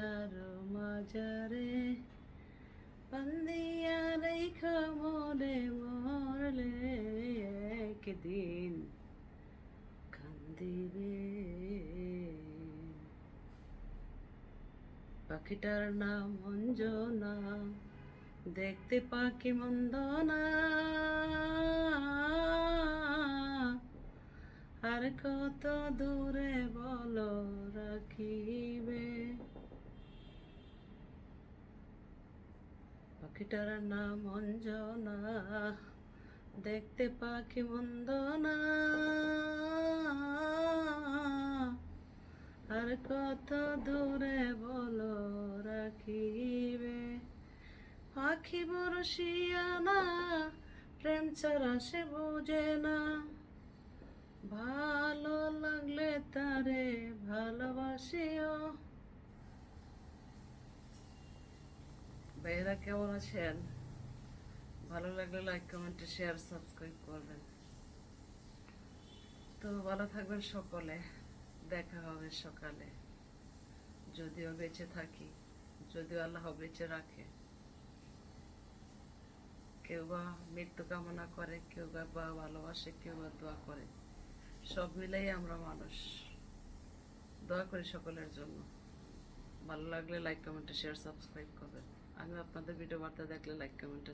তার মাজারে পান্দিয়া রেখ মরে মরলে একদিন কান্দিবে। পাখিটার নাম অঞ্জনা, দেখতে পাখি মন্দ না আর কত দূরে বলো রাখিবে। পাখিটার নাম অঞ্জনা, দেখতে পাখি মন্দ না আর কত দূরে বলো রাখিবে? পাখি বরসিয়া না, প্রেম ছাড়া সে বোঝে না। ভালো লাগলে তারে ভালোবাসিও। ভাইয়েরা কেমন আছেন? ভালো লাগলে লাইক কমেন্ট শেয়ার সাবস্ক্রাইব করবেন। তো ভালো থাকবেন সকলে। দেখা হবে সকালে। যদিও বেঁচে থাকি, যদিও আল্লাহ বেঁচে রাখে। কেউ বা মৃত্যু কামনা করে, কেউ বা ভালোবাসে, কেউ বা দোয়া করে। সব মিলাই আমরা মানুষ। দোয়া করি সকলের জন্য। ভালো লাগলে লাইক কমেন্টে শেয়ার সাবস্ক্রাইব করবেন। আমি আপনাদের ভিডিও বার্তা দেখলে লাইক কমেন্টে